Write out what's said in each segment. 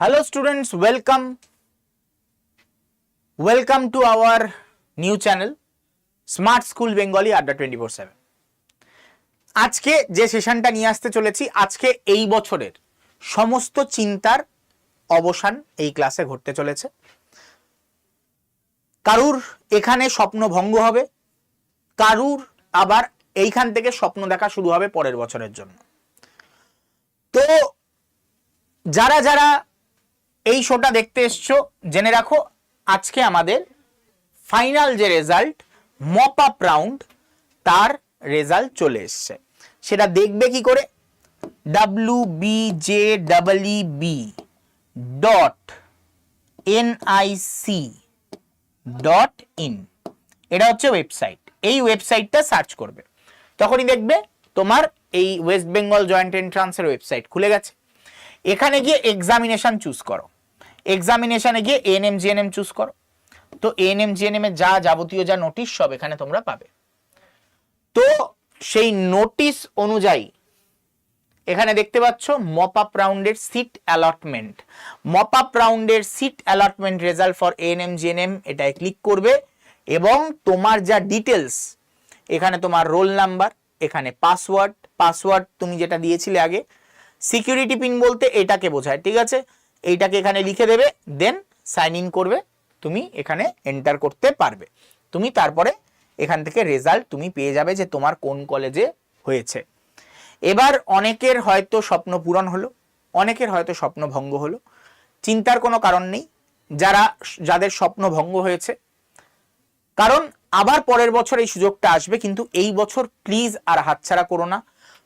Hello students, welcome. Welcome to our new channel Smart School Bengali four seven আজকে যে সেশনটা নিয়ে আসতে চলেছি আজকে এই বছরের সমস্ত চিন্তার অবসান এই ক্লাসে ঘটতে চলেছে। কারুর এখানে স্বপ্ন ভঙ্গ হবে কারুর আবার এইখান থেকে স্বপ্ন দেখা শুরু হবে পরের বছরের জন্য। তো যারা যারা এই শোটা দেখতে এসছো, জেনে রাখো, আজকে আমাদের ফাইনাল যে রেজাল্ট, মপ আপ রাউন্ড, তার রেজাল্ট চলে এসছে। সেটা দেখবে কি করে? W B J W B dot NIC dot in এটা হচ্ছে ওয়েবসাইট এই ওয়েবসাইটটা সার্চ করবে। তখনই দেখবে তোমার এই ওয়েস্ট বেঙ্গল জয়েন্ট এন্ট্রান্সের ওয়েবসাইট খুলে গেছে। এখানে গিয়ে এক্সামিনেশন চুজ করো। এক্সামিনেশনে গিয়ে এএনএম জিএনএম চুজ করো। তো এএনএম জিএনএম এর যা যাবতীয় যা নোটিশ সব এখানে তোমরা পাবে। তো সেই নোটিশ অনুযায়ী এখানে দেখতে পাচ্ছ মপ আপ রাউন্ডের সিট অ্যালটমেন্ট মপ আপ রাউন্ডের seat allotment result for ANM GNM এটায় ক্লিক করবে এবং তোমার যা ডিটেলস এখানে তোমার রোল নাম্বার এখানে পাসওয়ার্ড পাসওয়ার্ড তুমি যেটা দিয়েছিলে আগে সিকিউরিটি পিন বলতে এটাকে বোঝায়, ঠিক আছে? এইটাকে এখানে লিখে দেবে দেন সাইন ইন করবে, তুমি এখানে এন্টার করতে পারবে। তুমি তারপরে এখান থেকে রেজাল্ট তুমি পেয়ে যাবে যে তোমার কোন কলেজে হয়েছে। এবার অনেকের হয়তো স্বপ্ন পূরণ হলো, অনেকের হয়তো স্বপ্ন ভঙ্গ হলো। চিন্তার কোনো কারণ নেই, যারা, যাদের স্বপ্ন ভঙ্গ হয়েছে। কারণ আবার পরের বছর এই সুযোগটা আসবে, কিন্তু এই বছর প্লিজ আর হাতছাড়া করো না।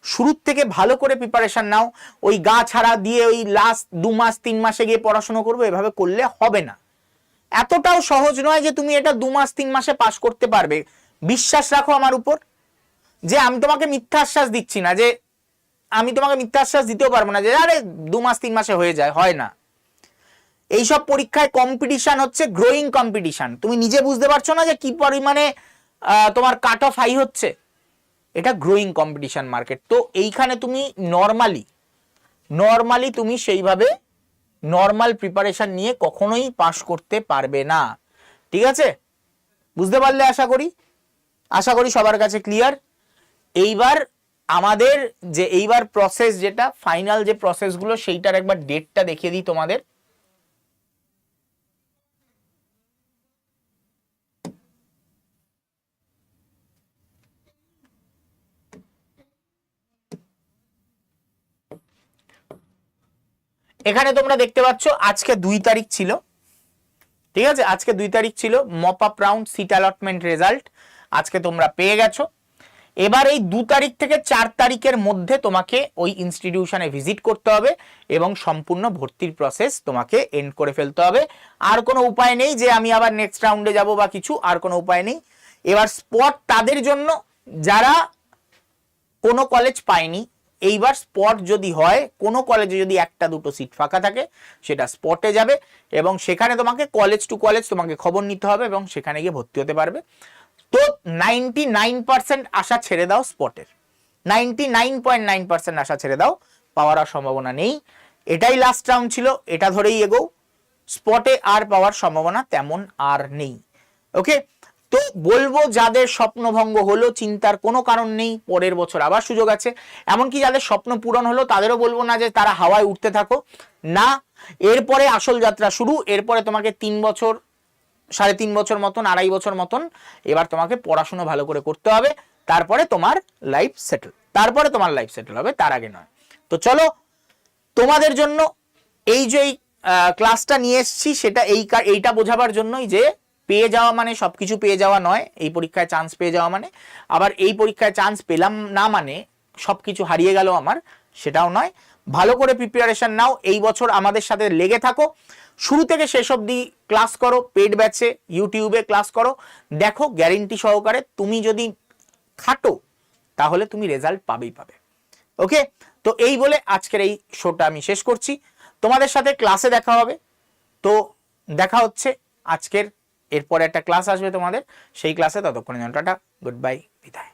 শুরুর থেকে ভালো করে প্রিপারেশন নাও। ওই গা ছাড়া দিয়ে ওই লাস্ট দু মাস, তিন মাসে গিয়ে পড়াশোনা করব, এভাবে করলে হবে না। এতটাও সহজ নয় যে তুমি এটা দু মাস, তিন মাসে পাশ করতে পারবে। বিশ্বাস রাখো আমার উপর যে আমি তোমাকে মিথ্যা আশ্বাস দিচ্ছি না, যে আমি তোমাকে মিথ্যা আশ্বাস দিতেও পারব না, যে আরে দু মাস, তিন মাসে হয়ে যায়, হয় না। এইসব পরীক্ষায় কম্পিটিশন হচ্ছে গ্রোয়িং কম্পিটিশন তুমি নিজে বুঝতে পারছ না যে কি পরিমাণে তোমার কাট অফ হাই হচ্ছে? এটা গ্রোয়িং কম্পিটিশন মার্কেট তো এইখানে তুমি নর্মালি নর্মালি তুমি সেইভাবে নর্মাল প্রিপারেশন নিয়ে কখনোই পাশ করতে পারবে না। ঠিক আছে? বুঝতে পারলে আশা করি? আশা করি সবার কাছে ক্লিয়ার এইবার আমাদের যে, এইবার প্রসেস যেটা ফাইনাল যে প্রসেসগুলো সেইটার একবার ডেটটা দেখিয়ে দিই তোমাদের। এখানে তোমরা দেখতে পাচ্ছ, আজকে দুই তারিখ ছিল। ঠিক আছে? আজকে দুই তারিখ ছিল mop up round seat allotment result আজকে তোমরা পেয়ে গেছো। এবার এই দু তারিখ থেকে চার তারিখের মধ্যে তোমাকে ওই ইনস্টিটিউশনে ভিজিট করতে হবে এবং সম্পূর্ণ ভর্তির প্রসেস তোমাকে এন্ড করে ফেলতে হবে। আর কোনো উপায় নেই যে আমি আবার নেক্সট রাউন্ডে যাব বা কিছু, আর কোনো উপায় নেই। এবার স্পট তাদের জন্য যারা কোনো কলেজ পায়নি এইবার স্পট যদি হয়, কোনো কলেজে যদি একটা দুটো সিট ফাঁকা থাকে, সেটা স্পটে যাবে এবং সেখানে তোমাকে কলেজ টু কলেজ তোমাকে খবর নিতে হবে এবং সেখানে গিয়ে ভর্তি হতে পারবে। তো নাইনটি নাইন পার্সেন্ট আশা ছেড়ে দাও স্পটের ninety nine point nine percent আশা ছেড়ে দাও, পাওয়ার আর সম্ভাবনা নেই। এটাই লাস্ট রাউন্ড ছিল, এটা ধরেই এগো স্পটে আর পাওয়ার সম্ভাবনা তেমন আর নেই। ওকে তো বলব যাদের স্বপ্নভঙ্গ হলো, চিন্তার কোনো কারণ নেই, পরের বছর আবার সুযোগ আছে। এমনকি যাদের স্বপ্ন পূরণ হলো, তাদেরও বলব না যে তারা হাওয়ায় উঠতে থাকো। না, এরপরে আসল যাত্রা শুরু, এরপরে তোমাকে তিন বছর, সাড়ে তিন বছর মতন, আড়াই বছর মতন এবার তোমাকে পড়াশুনো ভালো করে করতে হবে। তারপরে তোমার লাইফ সেটেল তারপরে তোমার লাইফ সেটেল হবে, তার আগে নয়। তো চলো, তোমাদের জন্য এই যে ক্লাসটা নিয়ে এসেছি, সেটা এই এইটা বোঝাবার জন্যই যে পেয়ে যাওয়া মানে সবকিছু পেয়ে যাওয়া নয়, এই পরীক্ষায় চান্স পেয়ে যাওয়া মানে। আবার এই পরীক্ষায় চান্স পেলাম না মানে সবকিছু হারিয়ে গেল আমার, সেটাও নয়। ভালো করে প্রিপারেশন নাও, এই বছর আমাদের সাথে লেগে থাকো। শুরু থেকে শেষ অবধি ক্লাস করো পেড ব্যাচে ইউটিউবে ক্লাস করো। দেখো গ্যারেন্টি সহকারে তুমি যদি খাটো, তাহলে তুমি রেজাল্ট পাবেই পাবে। ওকে? তো এই বলে আজকের এই শোটা আমি শেষ করছি। তোমাদের সাথে ক্লাসে দেখা হবে। তো দেখা হচ্ছে আজকের এরপরে একটা ক্লাস আসবে তোমাদের সেই ক্লাসে ততক্ষণের জন্য টাটা গুড বাই বিদায়।